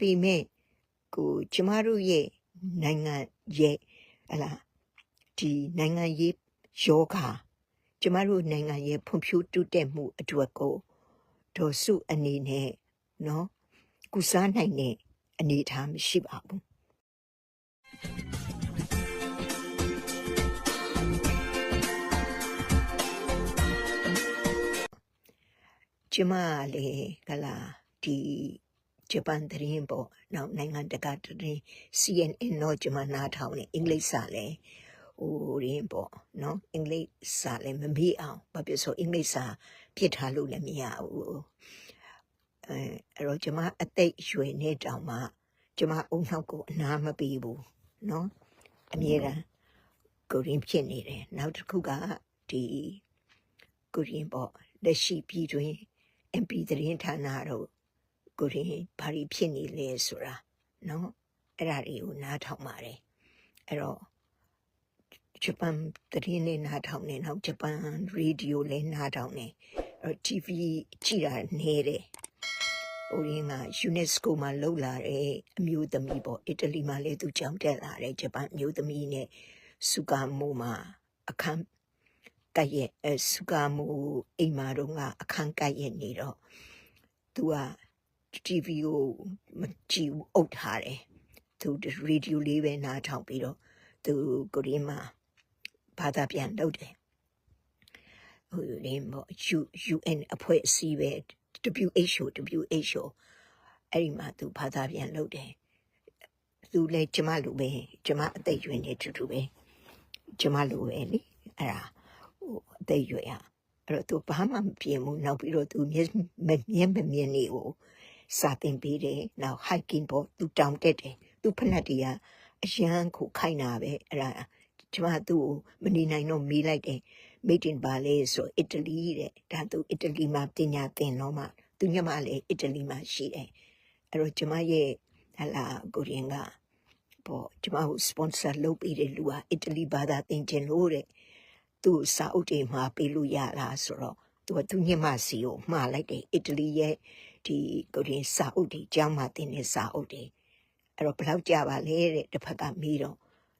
ပေမဲ့ကိုကျမတို့ရဲ့နိုင်ငံရဲ့ဟလာဒီနိုင်ငံရေးယောဂကျမတို့နိုင်ငံရဲ့ဖွံ့ဖြိုးတိုးတက်မှုအတွက်ကိုဒေါ်စုအနေနဲ့နော်ကုစားနိုင်တဲ့အနေအထားမရှိပါဘူးကျမကလေကလာဒီ ဂျပန်သတင်းပေါ့နောက်နိုင်ငံတကာသတင်း CNN တော့ကျမနားထောင်နေအင်္ဂလိပ်စာလဲဟိုရင်းပေါ့နော်အင်္ဂလိပ်စာလဲမမေ့အောင်ဘာဖြစ်ဆိုအင်္ဂလိပ်စာပြစ်ထားလို့လည်းမရဘူးအဲအဲ့တော့ကျမအသိရွယ်နေတောင်မှကျမအုံနောက်ကိုအနာမပေးဘူးနော်အမြဲတမ်းကိုရင်းဖြစ်နေတယ်နောက်တစ်ခုကဒီကိုရင်းပေါ့လက်ရှိပြည်တွင်း MP သတင်းဌာနတို့ ကိုရင်းဘာတွေဖြစ်နေလဲဆိုတာနော်အဲ့ဒါတွေကိုနားထောင်ပါတယ်အဲ့တော့ဂျပန်သတင်းနဲ့နားထောင်နေနောက်ဂျပန်ရေဒီယိုလည်းနားထောင်နေအဲ့တော့ TV ကြည့်တာနေတယ်ဟိုရင်းက UNESCO မှာလှုပ်လာတဲ့အမျိုးသမီးပေါ့အီတလီမှာလည်းသူကြောင်းတက်လာတဲ့ဂျပန်အမျိုးသမီးနဲ့စူကာမိုမှာအခမ်းကပ်ရဲ့အဲစူကာမိုအိမ်မာတော့ကအခန်းကပ်ရဲ့နေတော့သူက TV ကိုမကြည့်ဘူးအုပ်ထားတယ်သူရေဒီယိုလေးပဲနားထောင်ပြီးတော့သူကိုရီးမှာဘာသာပြန်လုပ်တယ်ဟိုလေမော UN အဖွဲ့အစည်းပဲ WHO WHO အဲ့ဒီမှာသူဘာသာပြန်လုပ်တယ်သူလည်းကျမလိုပဲကျမအသက်အရွယ်နဲ့တူတူပဲကျမလိုပဲလေအဲ့ဒါဟိုအသက်အရွယ်อ่ะအဲ့တော့သူဘာမှမပြင်ဘူးနောက်ပြီးတော့သူမျက်မမျက်မမြင်နေကို စာတင်ပေးတယ်နောက် hiking ပေါ့သူတောင်တက်တယ်သူဖက်တွေကအရန်ကိုခိုင်းတာပဲအဲ့ဒါကျမသူ့ကိုမနေနိုင်တော့မေးလိုက်တယ် made in ပါလေဆိုအီတလီတဲ့ဒါသူအီတလီမှာပညာသင်တော့မှသူညမလည်းအီတလီမှာရှိတယ်အဲ့တော့ကျမရဲ့ဟလာကိုရင်ကပေါ့ကျမကို sponsor လုပ်ပေးတဲ့လူကအီတလီဘာသာသင်ခြင်းလို့တဲ့သူ့စာအုပ်တွေမှာပေးလို့ရလားဆိုတော့သူကသူညမစီကိုမှားလိုက်တယ်အီတလီရဲ့ ဒီကိုရင်စာအုပ်တွေကျောင်းမှာသင်တဲ့စာအုပ်တွေအဲ့တော့ဘယ်လောက်ကြပါလဲတဲ့တစ်ဖက်ကမေးတော့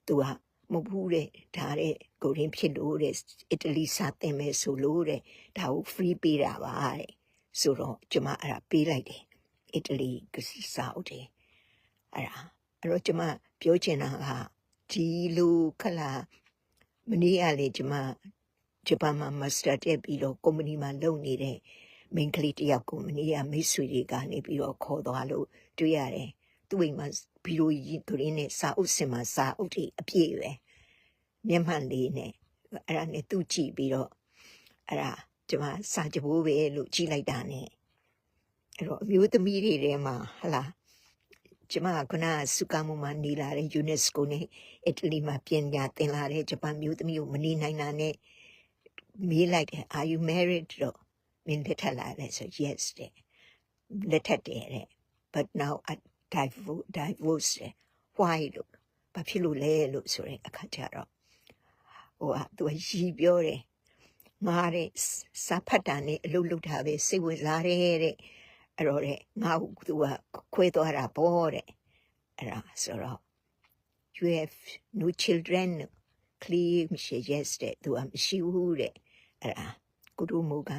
သူကမဟုတ်ဘူးတဲ့ဒါတဲ့ကိုရင်းဖြစ်လို့တဲ့အီတလီစာသင်မယ်ဆိုလို့တဲ့ဒါကို free ပေးတာပါတဲ့ဆိုတော့ကျမအဲ့ဒါပေးလိုက်တယ်အီတလီကစာအုပ်တွေအဲ့ဒါအဲ့တော့ကျမပြောချင်တာကဒီလိုခလာမနေ့ကလေကျမဂျပန်မှာမစတာတက်ပြီးတော့ကုမ္ပဏီမှာလုပ်နေတဲ့ မိန်းကလေးတစ်ယောက်ကိုမနေ့ကမိတ်ဆွေတွေကနေပြီးတော့ခေါ်သွားလို့တွေ့ရတယ်သူ့အိမ်မှာဗီဒီယိုကြီးဂရင်းနဲ့စာအုပ်စင်မှာစာအုပ်တွေအပြည့်ပဲမျက်မှန်လေးနဲ့အဲ့ဒါနဲ့သူ့ကြည့်ပြီးတော့အဲ့ဒါကျမစာကြိုးပဲလို့ကြည့်လိုက်တာနဲ့အဲ့တော့အမျိုးသမီးတွေထဲမှာဟလာကျမကခုနကစုကမှုမှာနေလာတဲ့ UNESCO နဲ့အီတလီမှာပြင်ညာသင်လာတဲ့ဂျပန်မျိုးသမီးကိုမနေနိုင်တာနဲ့မေးလိုက်တယ် are you married တော့ မင်းလက်ထပ်လာတယ်ဆို yes တဲ့လက်ထပ်တယ်တဲ့ but now I divorce divorce တယ် why လို့ဘာဖြစ်လို့လဲလို့ဆိုတဲ့အခါကျတော့ဟိုကသူကရီပြောတယ်ငါတဲ့စာဖတ်တာနဲ့အလုပ်လုပ်တာပဲစိတ်ဝင်စားတယ်တဲ့အဲ့တော့တဲ့ငါ့ကိုသူကခွဲသွားတာပေါ့တဲ့အဲ့ဒါဆိုတော့ you have no children clear မရှိ yes တဲ့သူကမရှိဘူးတဲ့အဲ့ဒါကုတို့မူက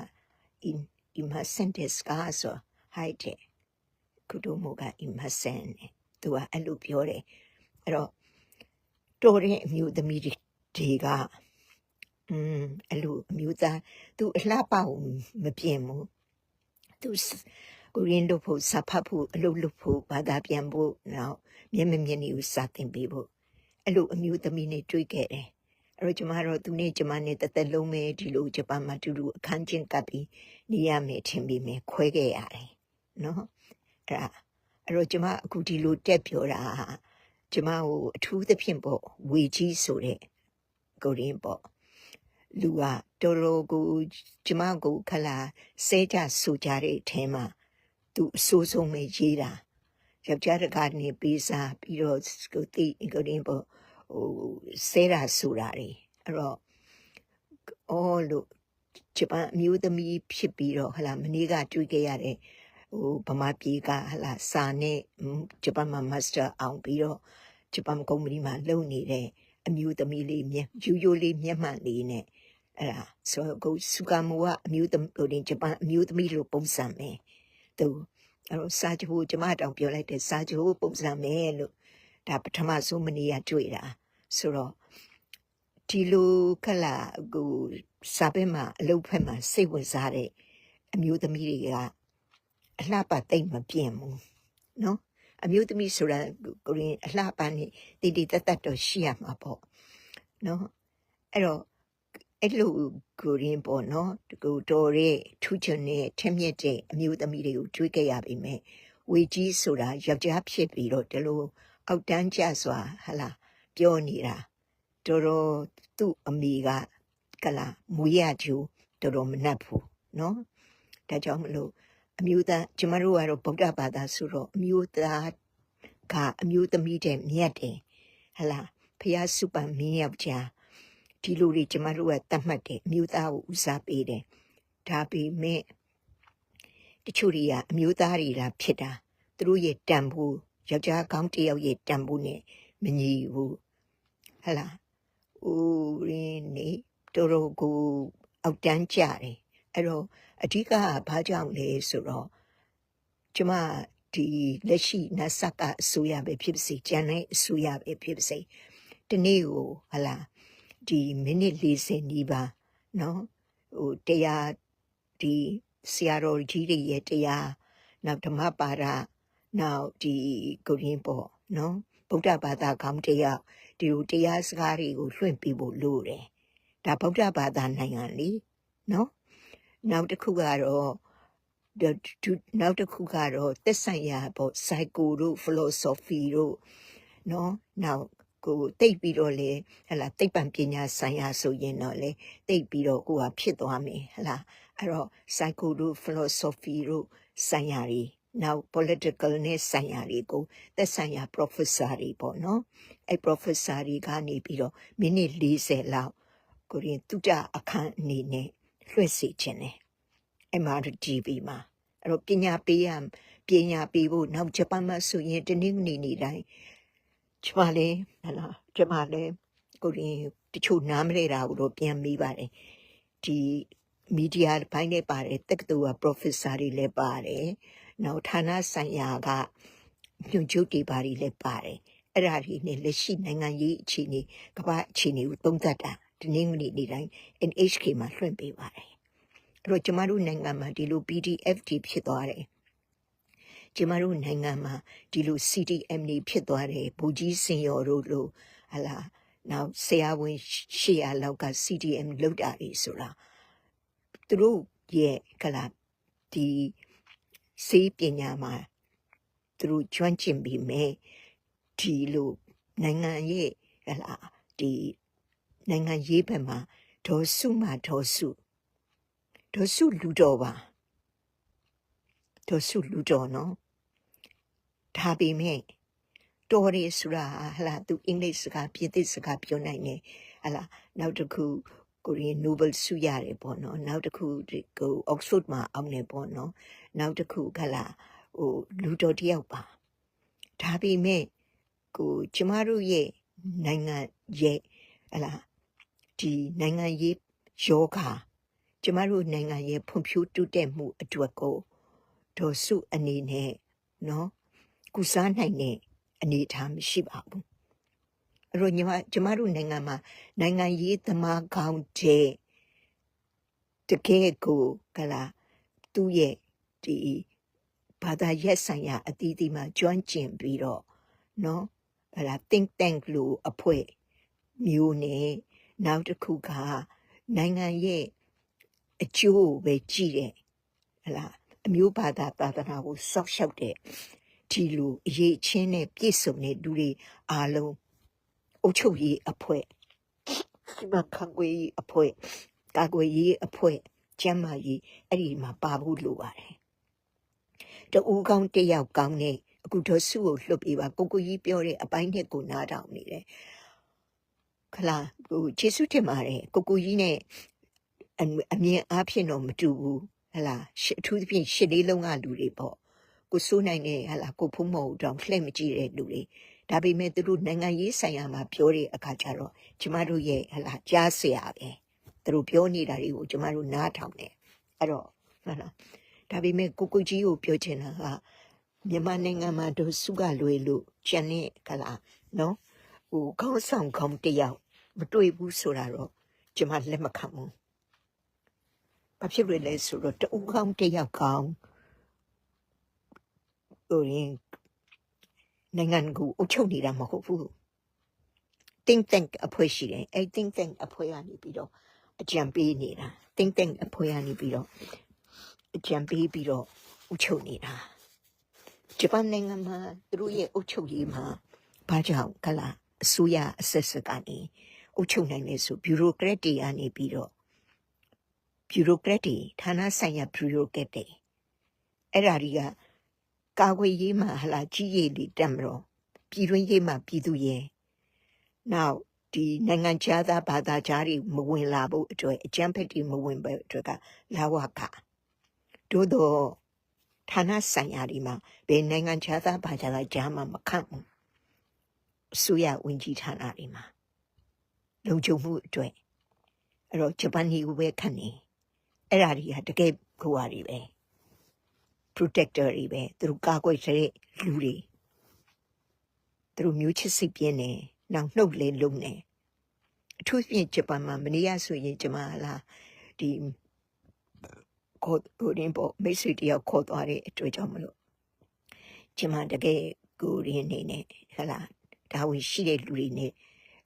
in in my sentence ကဆို height တဲ့ကုတို့မူက in my sentence သူကအဲ့လိုပြောတယ်အဲ့တော့တော်တဲ့အမျိုးသမီးတွေကอืมအဲ့လိုအမျိုးသားသူအလှပအောင်မပြင်ဘူးသူကိုရင်းလို့ဖို့စာဖတ်ဖို့အလုပ်လုပ်ဖို့ဘာသာပြန်ဖို့နောက်မျက်မမြင်နေကိုစာသင်ပေးဖို့အဲ့လိုအမျိုးသမီးနဲ့တွေ့ခဲ့တယ် အဲ့တော့ကျမတို့သူနဲ့ကျမနဲ့တသက်လုံးပဲဒီလိုဂျပန်မှာတူတူအခန်းချင်းကပ်ပြီးနေရမယ်ထင်ပြီးမယ်ခွဲခဲ့ရတယ်နော်အဲ့ဒါအဲ့တော့ကျမအခုဒီလိုတက်ပြောတာကျမကိုအထူးသဖြင့်ပေါ့ဝေကြီးဆိုတဲ့ကိုရင်းပေါ့လူကတော်တော်ကိုကျမကိုခလာဆဲကြဆူကြတဲ့အထဲမှာသူအဆိုးဆုံးပဲရေးတာယောက်ျားတကာနေပေးစားပြီးတော့ကိုတိကိုရင်းပေါ့ ဟိုဆဲတာဆူတာတွေအဲ့တော့အော်လို့ဂျပန်အမျိုးသမီးဖြစ်ပြီးတော့ဟလာမနေ့ကတွေ့ခဲ့ရတဲ့ဟိုဗမာပြည်ကဟလာစာနဲ့ဟွန်းဂျပန်မှာမတ်စတာအောင်ပြီးတော့ဂျပန်ကုမ္ပဏီမှာလုပ်နေတဲ့အမျိုးသမီးလေးမျက်ယူယူလေးမျက်မှန်လေးနဲ့အဲ့ဒါဆိုတော့ကိုစူကာမူကအမျိုးသမီးဟိုတင်ဂျပန်အမျိုးသမီးလိုပုံစံပဲသူအဲ့တော့စာချိုးကျမတောင်ပြောလိုက်တယ်စာချိုးပုံစံပဲလို့ဒါပထမဆုံးမနေ့ကတွေ့တာ ဆိုတော့ဒီလိုခက်လာကိုစာပေမှာအလုပ်ဖက်မှာစိတ်ဝင်စားတဲ့အမျိုးသမီးတွေကအလှပသိမ့်မပြင်းဘူးနော်အမျိုးသမီးဆိုတာကိုရင်အလှပနဲ့တည်တည်တတ်တတ်တော့ရှိရမှာပေါ့နော်အဲ့တော့အဲ့လိုကိုရင်ပေါ့နော်ဒီကိုတော်ရဲ့ထူးချွန်တဲ့ထက်မြက်တဲ့အမျိုးသမီးတွေကိုတွေးခဲ့ရပြီမဲ့ဝေကြီးဆိုတာယောက်ျားဖြစ်ပြီးတော့ဒီလိုအောက်တန်းကျစွာဟလာ ပြောနေတာတော်တော်သူ့အမိကကလာမူရကျူတော်တော်မနှက်ဘူးနော်ဒါကြောင့်မလို့အမျိုးသားကျမတို့ကတော့ဗုဒ္ဓဘာသာဆိုတော့အမျိုးသားကအမျိုးသမီးတဲ့မြတ်တယ်ဟလာဖះစုပန်မင်းယောက်ျားဒီလိုတွေကျမတို့ကတတ်မှတ်တယ်အမျိုးသားကိုဦးစားပေးတယ်ဒါပေမဲ့တချို့တွေကအမျိုးသားတွေလားဖြစ်တာသူတို့ရဲ့တန်ဖိုးယောက်ျားကောင်းတစ်ယောက်ရဲ့တန်ဖိုးနဲ့မညီဘူး ဟလာဦးရင်းနေတော်တော်ကိုအောက်တန်းကြတယ်အဲ့တော့အဓိကကဘာကြောင့်လဲဆိုတော့ကျမဒီလက်ရှိနတ်ဆတ်ကအစိုးရပဲဖြစ်ပါစေကျန်တဲ့အစိုးရပဲဖြစ်ပါစေဒီနေ့ကိုဟလာဒီမိနစ်40နီးပါးเนาะဟိုတရားဒီဆရာတော်ကြီးတွေရဲ့တရားနောက်ဓမ္မပါဒနောက်ဒီကိုရင်းပေါ့เนาะ ဗုဒ္ဓဘာသာကောင်းတယောက်ဒီလိုတရားစကားတွေကိုလွှင့်ပြဖို့လိုတယ်ဒါဗုဒ္ဓဘာသာနိုင်ငံလေနော်နောက်တစ်ခုကတော့နောက်တစ်ခုကတော့သက်ဆိုင်ရာပေါ့ psycho တို့ philosophy တို့နော်နောက်ကိုတိတ်ပြီးတော့လေဟလာတိတ်ပံပညာဆိုင်ရာဆိုရင်တော့လေတိတ်ပြီးတော့ကိုကဖြစ်သွားမယ်ဟလာအဲ့တော့ psycho တို့ philosophy တို့ဆိုင်ရာတွေ နောက် political နဲ့ဆိုင်ရာတွေကိုသက်ဆိုင်ရာ professor တွေပေါ့နော်အဲ့ professor တွေကနေပြီးတော့မိနစ်40လောက်ကိုရင်တုတအခန်းအနေနဲ့လွှင့်စေခြင်းတယ် MRTV မှာအဲ့တော့ပညာပေးရပညာပေးဖို့နောက်ဂျပန်မှာဆိုရင်တနင်္ဂနွေနေ့တိုင်းကျမလည်းဟလာကျမလည်းကိုရင်တချို့နားမလဲတာကိုတော့ပြန်မိပါတယ်ဒီမီဒီယာဘိုင်းနဲ့ပါတယ်တက္ကသိုလ်က professor တွေလည်းပါတယ် နောက်ဌာနဆိုင်ရာကညွှန်ချုပ်တွေပါတွေလည်းပါတယ်အဲ့ဒါတွေနဲ့လက်ရှိနိုင်ငံရေးအခြေအနေကမ္ဘာအခြေအနေကိုသုံးသပ်တာဒီနေ့နေ့နေ့တိုင်း NHK မှာလွှင့်ပေးပါတယ်အဲ့တော့ကျမတို့နိုင်ငံမှာဒီလို PDF တွေဖြစ်သွားတယ်ကျမတို့နိုင်ငံမှာဒီလို CDM တွေဖြစ်သွားတယ်ဘူကြီးစင်ရော်တို့လိုဟလာနောက်ဆရာဝန်800လောက်က CDM လောက်တာတွေဆိုတာသူတို့ရဲ့ကလာဒီ စေးပညာမှာသူတို့ကျွမ်းကျင်ပြီးမယ်ဒီလိုနိုင်ငံရဲ့ဟလာဒီနိုင်ငံရေးဘက်မှာဒေါ်စုမှာဒေါ်စုဒေါ်စုလူတော်ပါဒေါ်စုလူတော်နော်ဒါပေမဲ့တော်ရီဆိုတာဟလာသူအင်္ဂလိပ်စကားပြင်သစ်စကားပြောနိုင်တယ်ဟလာနောက်တစ်ခု ကိုရီးနိုဘယ်ဆုရတယ်ပေါ့နော်နောက်တစ်ခုဒီကို Oxford မှာအောင်နေပေါ့နော်နောက်တစ်ခုကလာဟိုလူတော်တယောက်ပါဒါပေမဲ့ကိုကျမတို့ရဲ့နိုင်ငံရဲ့ဟလာဒီနိုင်ငံရေးယောဂကျမတို့နိုင်ငံရဲ့ဖွံ့ဖြိုးတိုးတက်မှုအတွက်ကိုဒေါ်စုအနေနဲ့နော်ကုစားနိုင်တဲ့အနေအထားမရှိပါဘူး အဲ့တော့ညီမကျမတို့နိုင်ငံမှာနိုင်ငံရေးသမားကောင်းတဲ့တကယ်ကိုကလာသူ့ရဲ့ဒီဘာသာရက်ဆိုင်ရာအသီးသီးမှာကျွမ်းကျင်ပြီးတော့နော်အဲ့ဒါ think tank လို့အဖွဲ့မျိုးနဲ့နောက်တစ်ခုကနိုင်ငံရဲ့အကျိုးကိုပဲကြည့်တယ်ဟလာအမျိုးဘာသာသာသနာကိုစောက်ရှောက်တဲ့ဒီလိုအရေးချင်းနဲ့ပြည့်စုံတဲ့လူတွေအားလုံး အုပ်ချုပ်ရေးအဖွဲ့စီမံခန့်ခွဲရေးအဖွဲ့ကာကွယ်ရေးအဖွဲ့ကျန်းမာရေးအဲ့ဒီမှာပါဖို့လိုပါတယ်တူကောင်းတယောက်ကောင်းနဲ့အခုတော့စုကိုလှုပ်ပေးပါကိုကိုကြီးပြောတဲ့အပိုင်းနဲ့ကိုနားထောင်နေတယ်ခလာဟိုကျေးဇူးတင်ပါတယ်ကိုကိုကြီးနဲ့အအမြင်အားဖြင့်တော့မတူဘူးဟလာရှစ်အထူးသဖြင့်ရှစ်လေးလုံးကလူတွေပေါ့ကိုစိုးနိုင်နေဟလာကိုဖုံးမော်တောင်လှည့်မကြည့်တဲ့လူတွေ ဒါပေမဲ့သူတို့နိုင်ငံရေးဆိုင်ရာမှာပြောတဲ့အခါကျတော့ကျမတို့ရဲ့ဟလာကြားဆရာပဲသူတို့ပြောနေတာတွေကိုကျမတို့နားထောင်တယ်အဲ့တော့ဟုတ်လားဒါပေမဲ့ကိုကိုကြီးကိုပြောချင်တာကမြန်မာနိုင်ငံမှာတို့စုကလွယ်လို့ကျန်တဲ့ကလာနော်ဟိုခေါင်းဆောင်ခေါင်းတယောက်မတွေ့ဘူးဆိုတာတော့ကျမလက်မခံဘူးဘာဖြစ်လို့လဲဆိုတော့တူကောင်းတယောက်ကောင်းဟိုရင် နိုင်ငံကိုအုပ်ချုပ်နေတာမဟုတ်ဘူး think tank အဖွဲ့ရှိတယ်အဲ့ think tank အဖွဲ့ကနေပြီးတော့အကြံပေးနေတာ think tank အဖွဲ့ကနေပြီးတော့အကြံပေးပြီးတော့အုပ်ချုပ်နေတာဂျပန်နိုင်ငံမှာသူတို့ရဲ့အုပ်ချုပ်ရေးမှာဘာကြောင့်ကလာအစိုးရအဆက်ဆက်ကနေအုပ်ချုပ်နိုင်လဲဆိုဘျူရိုကရက်တွေကနေပြီးတော့ဘျူရိုကရက်တွေဌာနဆိုင်ရာဘျူရိုကရက်တွေအဲ့ဓာတွေက ကာကွယ်ရေးမှာဟလာကြီးရည်တွေတက်မလို့ပြည်တွင်းရေးမှာပြည်သူရဲ့နောက်ဒီနိုင်ငံခြားသားဘာသာကြားတွေမဝင်လာဖို့အတွက်အကြမ်းဖက်တွေမဝင်ဖို့အတွက်ကလာဝကတို့တော့ဌာနဆိုင်ရာတွေမှာဘယ်နိုင်ငံခြားသားဘာသာကြားမှာမခန့်ဘူးအစိုးရဝင်ကြီးဌာနတွေမှာလုံခြုံမှုအတွက်အဲ့တော့ဂျပန်ကြီးကိုပဲခန့်နေအဲ့ဓာတွေကတကယ်ကိုဟာတွေပဲ protector တွေပဲသူတို့ကာကွယ်တဲ့လူတွေသူတို့မျိုးချစ်စိတ်ပြင်းနေနောက်နှုတ်လဲလုံးနေအထူးဖြင့်ဂျပန်မှာမနေ့ကဆိုရင်ဂျမလာဒီခေါ်ဟိုရင်ပေါ့မိတ်ဆွေတယောက်ခေါ်သွားတဲ့အတွေ့အကြုံမလို့ဂျမတကယ်ကိုရင်းနေနေဟလာဒါဝင်ရှိတဲ့လူတွေနဲ့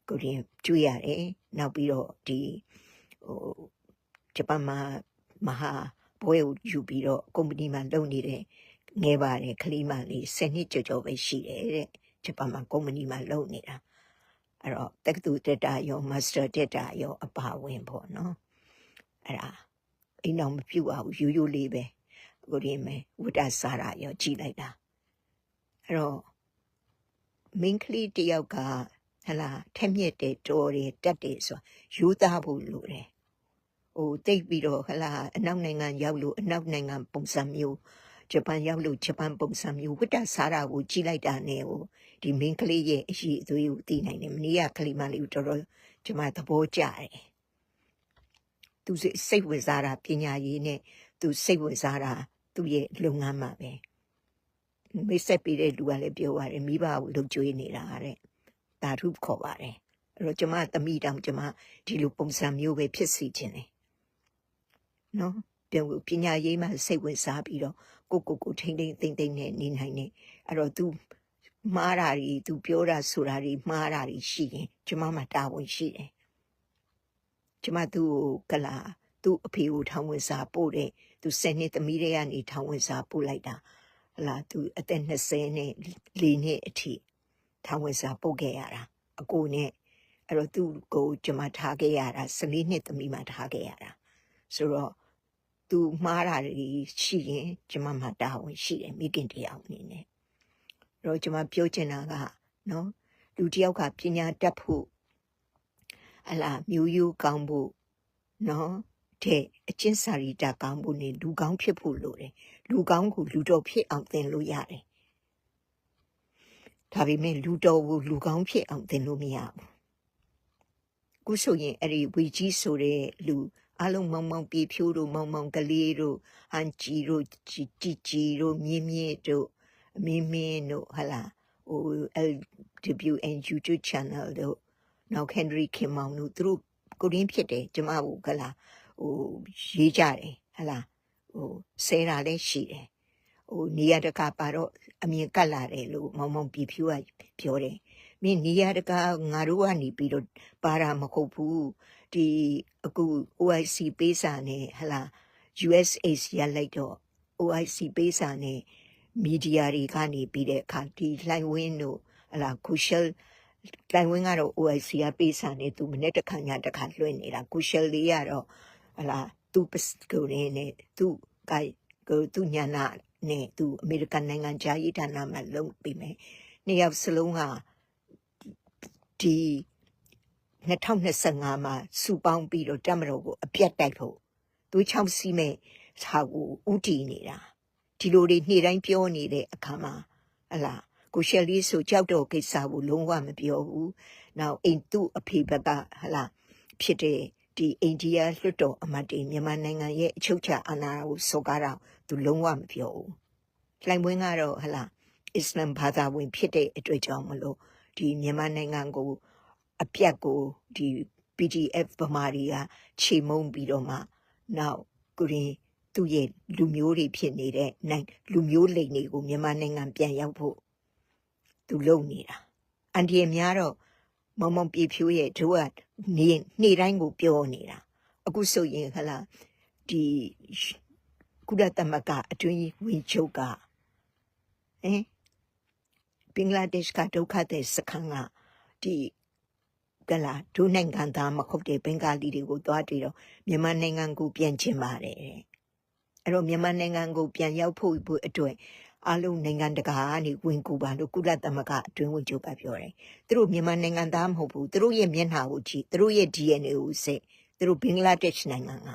ကိုရင်တွေ့ရတယ်နောက်ပြီးတော့ဒီဟိုဂျပန်မှာမဟာ ဘွဲကိုယူပြီးတော့ကုမ္ပဏီမှာလုပ်နေတဲ့ငယ်ပါတယ်ကလေးမလေး10နှစ်ကျော်ကျော်ပဲရှိတယ်တဲ့ဂျပန်မှာကုမ္ပဏီမှာလုပ်နေတာအဲ့တော့တက္ကသိုလ်တက်တာရောမာစတာတက်တာရောအပါဝင်ပေါ့နော်အဲ့ဒါအိမ်အောင်မပြုတ်အောင်ရိုးရိုးလေးပဲကိုရင်းမယ်ဝိတ္တစာရရောကြည်လိုက်တာအဲ့တော့မင်းကလေးတယောက်ကဟလာထက်မြက်တယ်တော်တယ်တက်တယ်ဆိုယူသားဖို့လိုတယ် ဟိုတိတ်ပြီးတော့ဟလာအနောက်နိုင်ငံရောက်လို့အနောက်နိုင်ငံပုံစံမျိုးဂျပန်ရောက်လို့ဂျပန်ပုံစံမျိုးဝိတ္တစာရာကိုကြီးလိုက်တာနဲ့ဟိုဒီမင်းကလေးရဲ့အရှိအသွေးကိုသိနိုင်တယ်မနေ့ကကလေးမလေးကိုတော်တော်ကျွန်မသဘောကျတယ်သူစိတ်စိတ်ဝင်စားတာပညာရေးနဲ့သူစိတ်ဝင်စားတာသူ့ရဲ့လုပ်ငန်းမှာပဲမိတ်ဆက်ပြီးတဲ့လူကလည်းပြောပါတယ်မိဘကိုလှုပ်ကြွေးနေတာတဲ့တာထုခေါ်ပါတယ်အဲ့တော့ကျွန်မသမီးတောင်ကျွန်မဒီလိုပုံစံမျိုးပဲဖြစ်စီခြင်းတယ် နော်ပြန်ကိုပညာရေးမှစိတ်ဝင်စားပြီးတော့ကိုကိုကိုထိမ့်ထိမ့်သိမ့်သိမ့်နဲ့နေနိုင်တယ်အဲ့တော့ तू မှားတာတွေ तू ပြောတာဆိုတာတွေမှားတာတွေရှိရင်ကျမမှတာဝန်ရှိတယ်ကျမသူ့ကိုကလာသူ့အဖေကိုထောင်ဝင်စားပို့တဲ့သူဆယ်နှစ်သမီးတွေကနေထောင်ဝင်စားပို့လိုက်တာဟလာသူအသက်20နဲ့၄နှစ်အထိထောင်ဝင်စားပို့ခဲ့ရတာအကိုနဲ့အဲ့တော့သူ့ကိုကျမထားခဲ့ရတာ14နှစ်သမီးမှထားခဲ့ရတာဆိုတော့ သူမှားတာတွေရှိရင်ကျမမှာတာဝန်ရှိတယ်မိခင်တရားအနေနဲ့အဲ့တော့ကျမပြောချင်တာကနော်လူတစ်ယောက်ကပညာတတ်ဖို့အလားမျိုးရိုးကောင်းဖို့နော်တဲ့အချင်းစာရီတာကောင်းဖို့နေလူကောင်းဖြစ်ဖို့လိုတယ်လူကောင်းကိုလူတော်ဖြစ်အောင်သင်လို့ရတယ်ဒါပေမဲ့လူတော်ကိုလူကောင်းဖြစ်အောင်သင်လို့မရဘူးခုဆိုရင်အဲ့ဒီဝီကြီးဆိုတဲ့လူ အလုံးမောင်မောင်ပြေဖြိုးတို့မောင်မောင်ကလေးတို့ဟန်ဂျီတို့ជីជីဂျီတို့မြင်းမြင့်တို့အမင်းမင်းတို့ဟလာဟို LWN YouTube channel တို့နောက် Henry Kim မောင်တို့သူတို့ကိုရင်းဖြစ်တယ်ကျမတို့ကလာဟိုရေးကြတယ်ဟလာဟိုဆဲတာလည်းရှိတယ်ဟိုနေရာတကာပါတော့အမြင်ကတ်လာတယ်လို့မောင်မောင်ပြေဖြိုးကပြောတယ်မင်းနေရာတကာငါတို့ကနေပြီးတော့ပါတာမဟုတ်ဘူး ဒီအခု OIC ပေးစာနဲ့ဟလာ USAID ရလိုက်တော့ OIC ပေးစာနဲ့မီဒီယာတွေကနေပြီးတဲ့အခါဒီလှိုင်ဝင်းတို့ဟလာကုရှယ်လှိုင်ဝင်းကတော့ OIC ကပေးစာနဲ့သူမနေ့တစ်ခါညတစ်ခါလွှင့်နေတာကုရှယ်လေးကတော့ဟလာသူပစကိုရင်းနဲ့သူကကိုသူညာနာနဲ့သူအမေရိကန်နိုင်ငံခြားရေးဌာနမှာလုံပြီးမယ်နှစ်ယောက်စလုံးကဒီ 2025မှာစူပေါင်းပြီးတော့တက်မတော်ကိုအပြတ်တိုက်ဖို့သူချောင်းစီးမဲ့ဟာကိုဥတီနေတာဒီဒီလိုတွေနေ့တိုင်းပြောနေတဲ့အခါမှာဟလာကိုရှယ်လီဆိုကြောက်တော့ကိစ္စကိုလုံးဝမပြောဘူးနောက်အိမ်သူ့အဖေဘက်ကဟလာဖြစ်တဲ့ဒီအိန္ဒိယလွှတ်တော်အမတ်တွေမြန်မာနိုင်ငံရဲ့အချုပ်ချာအာဏာကိုစော်ကားတာသူလုံးဝမပြောဘူးလှိုင်ပွင်းကတော့ဟလာအစ္စလမ်ဘာသာဝင်ဖြစ်တဲ့အတွက်ကြောင့်မလို့ဒီမြန်မာနိုင်ငံကို အပြတ်ကိုဒီ PDF ဗမာတွေကခြေမုံပြီးတော့မှနောက်ကိုရင်သူ့ရဲ့လူမျိုးတွေဖြစ်နေတဲ့နိုင်လူမျိုးလိမ်တွေကိုမြန်မာနိုင်ငံပြန်ရောက်ဖို့သူလုပ်နေတာအန်ဒီအများတော့မုံမုံပြေဖြိုးရဲ့တို့ကနေနေ့တိုင်းကိုပြောနေတာအခုဆိုရင်ဟလာဒီကုလသမဂ္ဂအတွင်းဝင်ချုပ်ကဟင်ဘင်္ဂလားဒေ့ရှ်ကဒုက္ခသည်စခန်းကဒီ ကလာဒုနိုင်ငံသားမဟုတ်တဲ့ဘင်္ဂါလီတွေကိုသွားတွေ့တော့မြန်မာနိုင်ငံကိုပြန်ချင်ပါတယ်တဲ့အဲ့တော့မြန်မာနိုင်ငံကိုပြန်ရောက်ဖို့အတွက်အလုံးနိုင်ငံတကာကနေဝင်ကူပါလို့ကုလသမဂ္ဂအတွင်းဝင်ချုပ်ကပြောတယ်။သူတို့မြန်မာနိုင်ငံသားမဟုတ်ဘူး။သူတို့ရဲ့မျက်နှာကိုကြည့်သူတို့ရဲ့ DNA ကိုစစ်သူတို့ဘင်္ဂလားဒေ့ရှ်နိုင်ငံက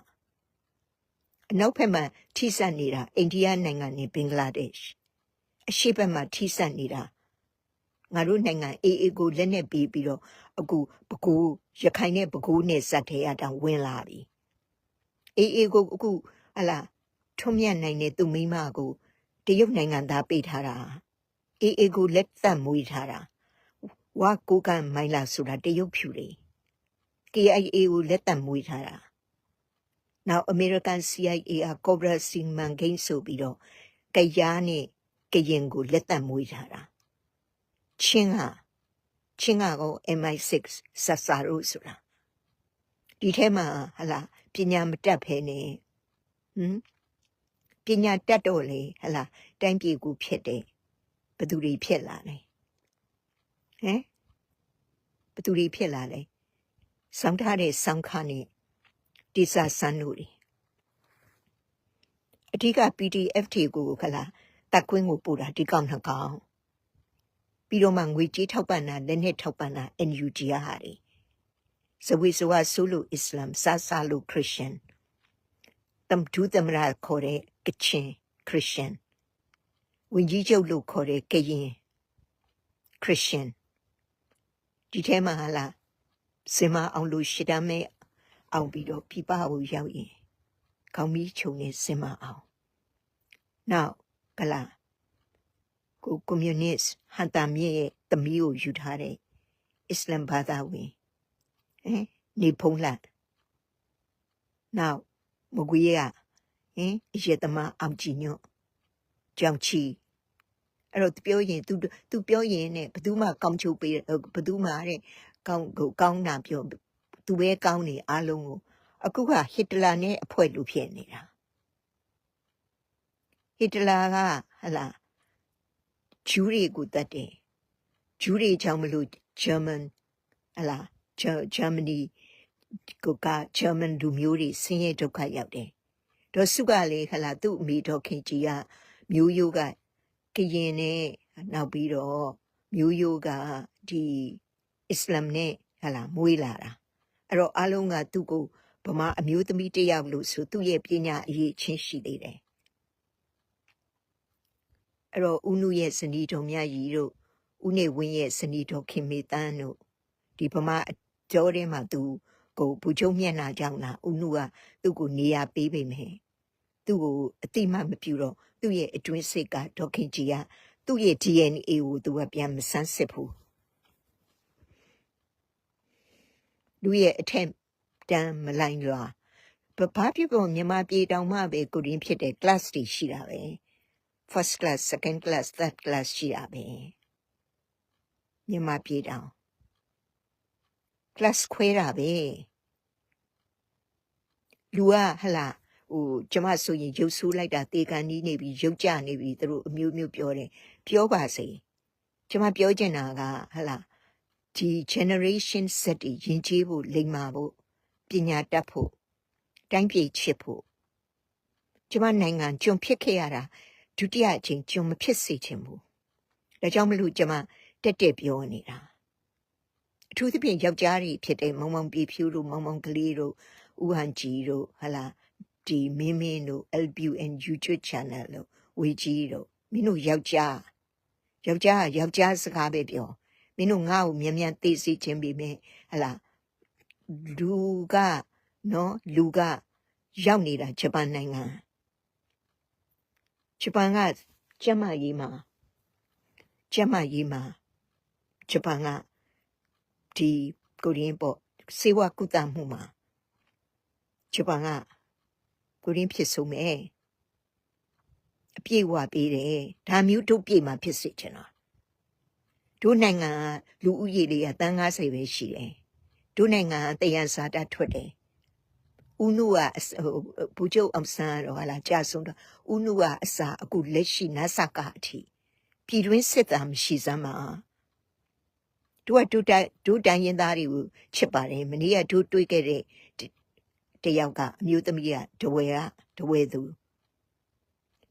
အနောက်ဘက်မှာထိစပ်နေတာအိန္ဒိယနိုင်ငံနဲ့ဘင်္ဂလားဒေ့ရှ်အရှေ့ဘက်မှာထိစပ်နေတာ ငါတို့နိုင်ငံအေးအေးကိုလက်နဲ့ပြီးပြီးတော့အခုပကူရခိုင်နဲ့ပကူနဲ့ဇက်ထဲအတောင်ဝင်လာပြီအေးအေးကိုအခုဟလာထွံ့မြတ်နိုင်တဲ့သူမိမကိုတရုတ်နိုင်ငံသားပေးထားတာအေးအေးကိုလက်သက်မွေးထားတာဝါကိုကန်မိုင်လာဆိုတာတရုတ်ဖြူတွေ KIA ကိုလက်သက်မွေးထားတာနောက် American CIA က Cobra Seaman Game ဆိုပြီးတော့ကရားနဲ့ကရင်ကိုလက်သက်မွေးထားတာ ချင်းကချင်းကကို MI6 ဆဆာရိုဆိုတာဒီထဲမှာဟလာပညာမတတ်ဖဲနေဟမ်ပညာတတ်တော့လေဟလာတိုင်းပြည်ကိုဖြစ်တယ်ဘသူတွေဖြစ်လာလဲဟမ်ဘသူတွေဖြစ်လာလဲစောင်းထားတဲ့စောင်းခါနဲ့တိစာဆန်းတို့တွေအဓိက PDF တွေကိုခလာတက်ကွင်းကိုပို့တာဒီကောင်နှစ်ကောင် ပြီးတော့မှငွေကြေးထောက်ပံ့တာလက်နက်ထောက်ပံ့တာ NUG ဟာတွေဇဝေဇဝဆိုလို့အစ္စလာမ်စာစာလို့ခရစ်ယာန်တမ်ဒူသမရာခေါ်တဲ့ကချင်ခရစ်ယာန်ဝင်ကြီးချုပ်လို့ခေါ်တဲ့ကရင်ခရစ်ယာန်ဒီထဲမှာဟာလားစင်မအောင်လို့ရှစ်တမ်းမဲ့အောင်ပြီးတော့ပြပကိုရောက်ရင်ကောင်းပြီးခြုံနေစင်မအောင်နောက်ကလာ ကိုကွန်မြူနစ်ဟန်တာမြေရဲ့တမီးကိုယူထားတဲ့အစ္စလမ်ဘာသာဝင်ဟင်နေဖုံးလတ်နောက်မကွေးကဟင်ရေသမားအောင်ကြည်ညွတ်ကြောင်ချီအဲ့တော့ပြောရင် तू तू ပြောရင်နဲ့ဘသူမှကောင်းချုပ်ပေးဘသူမှတဲ့ကောင်းကိုကောင်းတာပြော तू ပဲကောင်းနေအားလုံးကိုအခုကဟစ်တလာနဲ့အဖွဲ့လူဖြစ်နေတာဟစ်တလာကဟလာ ဂျူးတွေကိုတတ်တယ်ဂျူးတွေကြောင့်မလို့ဂျာမန်ဟလာဂျာမနီကိုကဂျာမန်လူမျိုးတွေဆင်းရဲဒုက္ခရောက်တယ်ဒေါ်စုကလေဟလာသူ့အမိတော်ခင်ကြီးကမျိုးရိုးကကရင်နဲ့နောက်ပြီးတော့မျိုးရိုးကဒီအစ္စလာမ်နဲ့ဟလာမွေးလာတာအဲ့တော့အလုံးကသူ့ကိုဗမာအမျိုးသမီးတယောက်လို့ဆိုသူ့ရဲ့ပညာအရေးချင်းရှိသေးတယ် အဲ့တော့ဦးနုရဲ့ဇနီးတော်မြတ်ကြီးတို့ဦးနေဝင်းရဲ့ဇနီးတော်ခင်မေတန်းတို့ဒီဗမာအကျော်ထဲမှာသူကိုဘူချုံမျက်နှာကြောင့်လားဦးနုကသူ့ကိုနေရာပေးပေမယ်သူ့ကိုအတိမမပြူတော့သူ့ရဲ့အတွင်းစိတ်ကဒေါခင်ကြီးကသူ့ရဲ့ DNA ကိုသူကပြန်မဆန်းစစ်ဘူးလူရဲ့အထက်တန်းမလိုက်လွာဘာဖြစ်ပေါ်မြန်မာပြည်တောင်မှပဲကိုရင်းဖြစ်တဲ့ class တွေရှိတာပဲ first class second class third class ရှိတာပဲမြန်မာပြည်တောင် class ခွဲတာပဲလူကဟလာဟိုကျမဆိုရင်ရုပ်ဆိုးလိုက်တာတေကန်နီးနေပြီရုပ်ကြနေပြီသူတို့အမျိုးမျိုးပြောတယ်ပြောပါစေကျမပြောချင်တာကဟလာဒီ generation set တွေယဉ်ကျေးဖို့လိမ္မာဖို့ပညာတတ်ဖို့တိုင်းပြည်ချစ်ဖို့ကျမနိုင်ငံကျွန်ဖြစ်ခဲ့ရတာ ဒုတိယအချိန်ကျွန်မဖြစ်စေချင်ဘူးဒါကြောင့်မလို့ကျမတက်တက်ပြောနေတာအထူးသဖြင့်ယောက်ျားတွေဖြစ်တဲ့မုံမုံပြေဖြူတို့မုံမုံကလေးတို့ဥဟန်ကြီးတို့ဟလာဒီမင်းမင်းတို့ LBN YouTube channel လို့ဝဝေကြီးတို့မင်းတို့ယောက်ျားယောက်ျားကယောက်ျားစကားပဲပြောမင်းတို့ငါ့ကိုမြန်မြန်သိစေခြင်းပြီမဲ့ဟလာလူကနော်လူကရောက်နေတာဂျပန်နိုင်ငံ ဂျပန်ကကျမကြီးမှာကျမကြီးမှာဂျပန်ကဒီကိုရင်းပေါ့စေဝကုသမှုမှာဂျပန်ကကိုရင်းဖြစ်ဆုံးမယ်အပြည့်ဝပေးတယ်ဒါမျိုးတို့ပြည့်မှာဖြစ်စေချင်တာတို့နိုင်ငံကလူဦးရေလေးကတန်း90ပဲရှိတယ်တို့နိုင်ငံကတယံဇာတထွက်တယ် ဦးနုကအစဟိုဘူကျုပ်အောင်ဆန်းတော့ဟာလာကြာဆုံးတော့ဦးနုကအစာအခုလက်ရှိနတ်ဆကအထိပြည်တွင်းစစ်သားမရှိစမ်းမှာတို့ကတို့တိုင်တို့တိုင်ရင်သားတွေကိုချစ်ပါတယ်မနေ့ကတို့တွေးခဲ့တဲ့တတယောက်ကအမျိုးသမီးကဒဝဲကဒဝဲသူ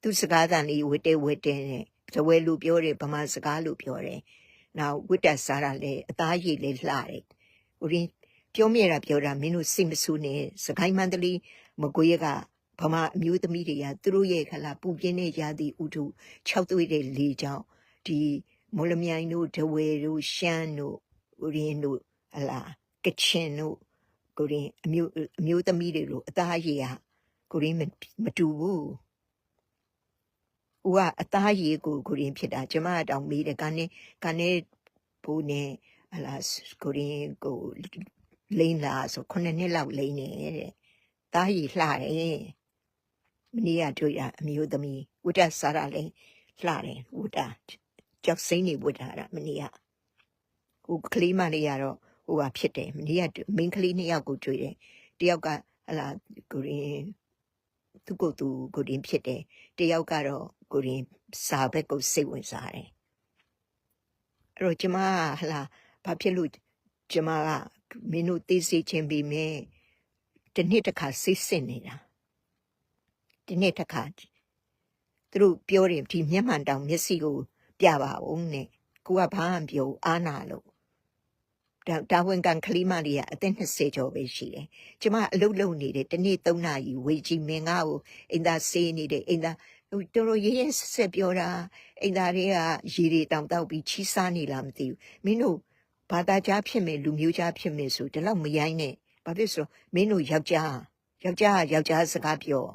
သူစကားသံလေးဝတ်တဲဝတ်တဲနဲ့ဒဝဲလူပြောတယ်ဗမာစကားလူပြောတယ်နောက်ဝတ်တက်စားတာလည်းအသားရည်လည်းလှတယ်ဦးရင်း ပြောမြဲတာပြောတာမင်းတို့စိတ်မဆူနဲ့စကိုင်းမန္တလေးမကွေးကဗမာအမျိုးသမီးတွေကသူတို့ရဲ့ခလာပူပြင်းတဲ့ရာသီဥတု၆သွေးတဲ့လေကြောင့်ဒီမော်လမြိုင်တို့ဒဝဲတို့ရှမ်းတို့ဦးရင်းတို့ဟလာကချင်တို့ကိုရင်းအမျိုးအမျိုးသမီးတွေတို့အသားရည်ကကိုရင်းမမတူဘူး။ဦးကအသားရည်ကိုကိုရင်ဖြစ်တာကျမကတောင်မေးတယ်ကနေကနေဘူးနဲ့ဟလာကိုရင်ကို လိမ့်လာဆိုခုနှစ်နှစ်လောက်လိမ့်နေတဲ့။သားရည်လှတယ်။မနေ့ကတွေ့ရအမျိုးသမီးဝိတ္တစားရလဲလှတယ်ဝိတ္တကြောက်စိမ့်နေဝိတ္တတာမနေ့ကဟိုကလေးမလေးကတော့ဟိုဟာဖြစ်တယ်မနေ့ကမိန်းကလေးနှစ်ယောက်ကိုတွေ့တယ်။တယောက်ကဟလာကိုရင်သူကိုယ်သူကိုရင်ဖြစ်တယ်တယောက်ကတော့ကိုရင်စာဘက်ကိုစိတ်ဝင်စားတယ်အဲ့တော့ကျမကဟလာဘာဖြစ်လို့ကျမက မင်းတို့သိစေခြင်းပြီးမြဲဒီနေ့တစ်ခါစိတ်စစ်နေတာဒီနေ့တစ်ခါသူတို့ပြောတယ်ဒီမျက်မှန်တောင်မျက်စိကို ပြပါဦးနဲ့ကိုကဘာမှမပြောဘူးအာနာလို့ဒါဒါဝင်ကန်ကလေးမလေးကအသက်20ကျော်ပဲရှိတယ်။ကျမအလုပ်လုပ်နေတယ်တနေ့3နာရီဝေကြီးမင်းငါ့ကိုအိမ်သားဆေးနေတယ်အိမ်သားဟိုတော်တော်ရေးရေးဆက်ဆက်ပြောတာအိမ်သားတွေကရေတွေတောင်တောက်ပြီးချီးစားနေလားမသိဘူး။မင်းတို့ ဘာသာကြားဖြစ်မယ်လူမျိုးကြားဖြစ်မယ်ဆိုဒီလောက်မရိုင်းနဲ့။ဘာဖြစ်ဆိုတော့မင်းတို့ယောက်ျားယောက်ျားကယောက်ျားစကားပြော